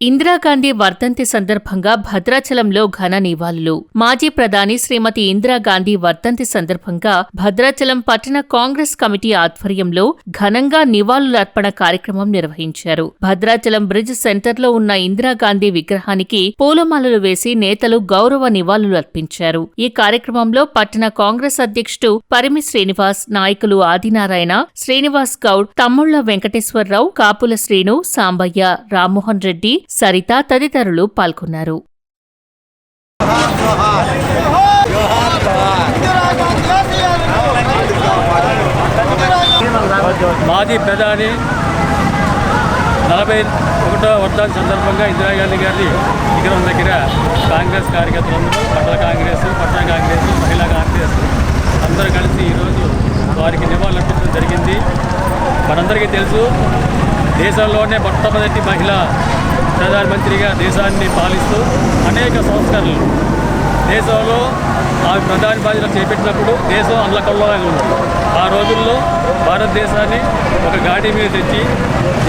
ఇందిరాగాంధీ వర్ధంతి సందర్భంగా భద్రాచలంలో ఘన నివాళులు. మాజీ ప్రధాని శ్రీమతి ఇందిరాగాంధీ వర్ధంతి సందర్భంగా భద్రాచలం పట్టణ కాంగ్రెస్ కమిటీ ఆధ్వర్యంలో ఘనంగా నివాళులర్పణ కార్యక్రమం నిర్వహించారు. భద్రాచలం బ్రిడ్జ్ సెంటర్లో ఉన్న ఇందిరాగాంధీ విగ్రహానికి పూలమాలలు వేసి నేతలు గౌరవ నివాళులు అర్పించారు ఈ కార్యక్రమంలో పట్టణ కాంగ్రెస్ అధ్యక్షుడు పరిమి శ్రీనివాస్ నాయకులు ఆదినారాయణ శ్రీనివాస్ గౌడ్ తమ్ముళ్ళ వెంకటేశ్వరరావు కాపుల శ్రీను సాంబయ్య రామ్మోహన్ రెడ్డి సరిత తదితరులు పాల్గొన్నారు. మాజీ ప్రధాని నలభై ఒకటో వర్ధాన్ని సందర్భంగా ఇందిరాగాంధీ గారి విగ్రహం దగ్గర కాంగ్రెస్ కార్యకర్తలందరూ పట్టణ కాంగ్రెస్ పట్టణ కాంగ్రెస్ మహిళా కాంగ్రెస్ అందరూ కలిసి ఈరోజు వారికి నివాళులర్పించడం జరిగింది. మనందరికీ తెలుసు దేశంలోనే మొట్టమొదటి మహిళ ప్రధానమంత్రిగా దేశాన్ని పాలిస్తూ అనేక సంస్కరణలు దేశంలో ఆ ప్రధాని బాధ్యత చేపట్టినప్పుడు దేశం అల్లకల్లోలంగా ఉంది ఆ రోజుల్లో భారతదేశాన్ని ఒక గాడి మీద తెచ్చి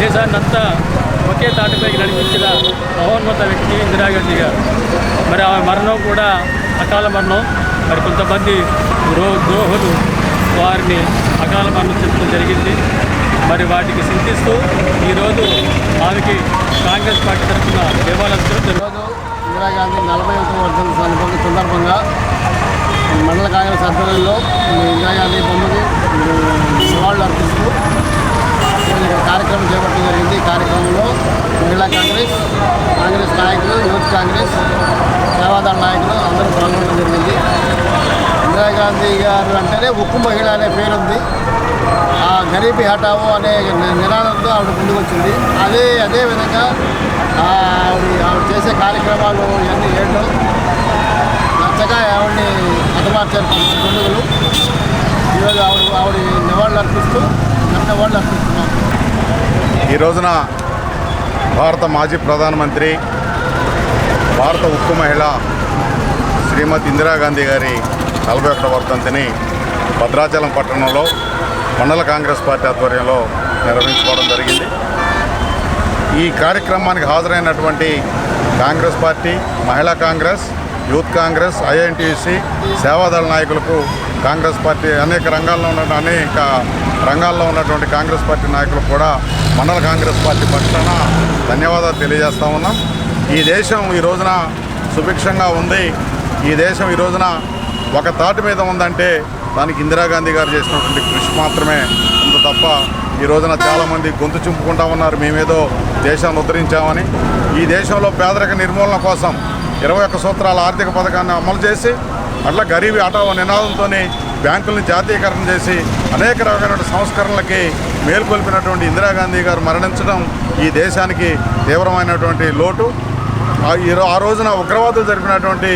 దేశాన్ని అంతా ఒకే తాటిపైకి నడిపించిన మహోన్నత వ్యక్తి ఇందిరాగాంధీ గారు. మరి ఆమె మరణం కూడా అకాల మరణం. మరి కొంతమంది ద్రో ద్రోహులు వారిని అకాల మరణం చెప్పడం జరిగింది. మరి వాటికి చింతిస్తూ ఈరోజు ఆమెకి కాంగ్రెస్ పార్టీ తరఫున దేవాలయం ఈరోజు ఇందిరాగాంధీ నలభై ఒకటి వర్షం సందర్భంగా సందర్భంగా మండల కాంగ్రెస్ ఆధ్వర్యంలో ఇందిరాగాంధీ బొమ్మకి నివాళులు అర్పిస్తూ ఇక్కడ కార్యక్రమం చేపట్టడం జరిగింది. ఈ కార్యక్రమంలో మహిళా కాంగ్రెస్ కాంగ్రెస్ నాయకులు యూత్ కాంగ్రెస్ సేవాదళ నాయకులు అందరూ పాల్గొనడం జరిగింది. ఇందిరాగాంధీ గారు అంటేనే ఉక్కు మహిళ అనే పేరుంది. ఆ గరీబీ హటావు అనే నినాదంతో ఆవిడ ముందుకు వచ్చింది అదే అదే విధంగా ఆవిడ ఆవిడ చేసే కార్యక్రమాలు ఇవన్నీ ఏంటో నచ్చగా ఆవిడని హతమార్చారు పండుగలు ఈరోజు ఆవిడ ఆవిడ నివాళులు అర్పిస్తూ నన్ను నివాళులు అర్పిస్తున్నాం ఈ రోజున భారత మాజీ ప్రధానమంత్రి భారత ఉక్కు మహిళ శ్రీమతి ఇందిరాగాంధీ గారి నలభై ఒకటవ వర్ధంతిని భద్రాచలం పట్టణంలో మండల కాంగ్రెస్ పార్టీ ఆధ్వర్యంలో నిర్వహించుకోవడం జరిగింది. ఈ కార్యక్రమానికి హాజరైనటువంటి Congress party Mahila Congress youth Congress INTC Sevadal నాయకులకు కాంగ్రెస్ పార్టీ అనేక రంగాల్లో ఉన్న అనేక రంగాల్లో ఉన్నటువంటి కాంగ్రెస్ పార్టీ నాయకులకు కూడా మండల కాంగ్రెస్ పార్టీ పక్షాన ధన్యవాదాలు తెలియజేస్తా ఉన్నాం. ఈ దేశం ఈ రోజున సుభిక్షంగా ఉంది. ఈ దేశం ఈ రోజున ఒక తాటి మీద ఉందంటే దానికి ఇందిరాగాంధీ గారు చేసినటువంటి కృషి మాత్రమే. అంత తప్ప ఈ రోజున చాలామంది గొంతు చింపుకుంటా ఉన్నారు. మేమేదో దేశాన్ని ఉద్ధరించామని. ఈ దేశంలో పేదరిక నిర్మూలన కోసం ఇరవై ఒక్క సూత్రాల ఆర్థిక పథకాన్ని అమలు చేసి అట్లా గరీబీ ఆటో నినాదంతో బ్యాంకుల్ని జాతీయకరణ చేసి అనేక రకమైన సంస్కరణలకి మేల్కొల్పినటువంటి ఇందిరాగాంధీ గారు మరణించడం ఈ దేశానికి తీవ్రమైనటువంటి లోటు. ఆ ఈ ఆ రోజున ఉగ్రవాదులు జరిపినటువంటి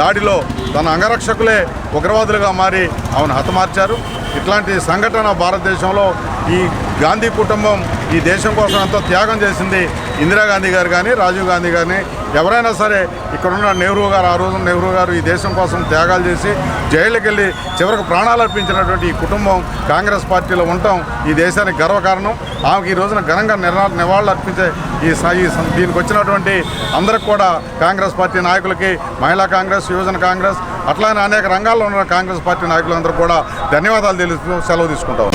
దాడిలో తన అంగరక్షకులే ఉగ్రవాదులుగా మారి ఆమెను హతమార్చారు. ఇట్లాంటి సంఘటన భారతదేశంలో ఈ గాంధీ కుటుంబం ఈ దేశం కోసం ఎంతో త్యాగం చేసింది ఇందిరాగాంధీ గారు కానీ రాజీవ్ గాంధీ గారిని. ఎవరైనా సరే ఇక్కడున్న నెహ్రూ గారు ఆ రోజున నెహ్రూ గారు ఈ దేశం కోసం త్యాగాలు చేసి జైళ్ళకి వెళ్ళి చివరికి ప్రాణాలు అర్పించినటువంటి ఈ కుటుంబం కాంగ్రెస్ పార్టీలో ఉండటం ఈ దేశానికి గర్వకారణం. ఆమెకి ఈ రోజున ఘనంగా నిరా నివాళులు అర్పించే ఈ దీనికి వచ్చినటువంటి అందరికి కూడా కాంగ్రెస్ పార్టీ నాయకులకి మహిళా కాంగ్రెస్ యువజన కాంగ్రెస్ అట్లానే అనేక రంగాల్లో ఉన్న కాంగ్రెస్ పార్టీ నాయకులందరూ కూడా ధన్యవాదాలు తెలుస్తూ సెలవు తీసుకుంటాం.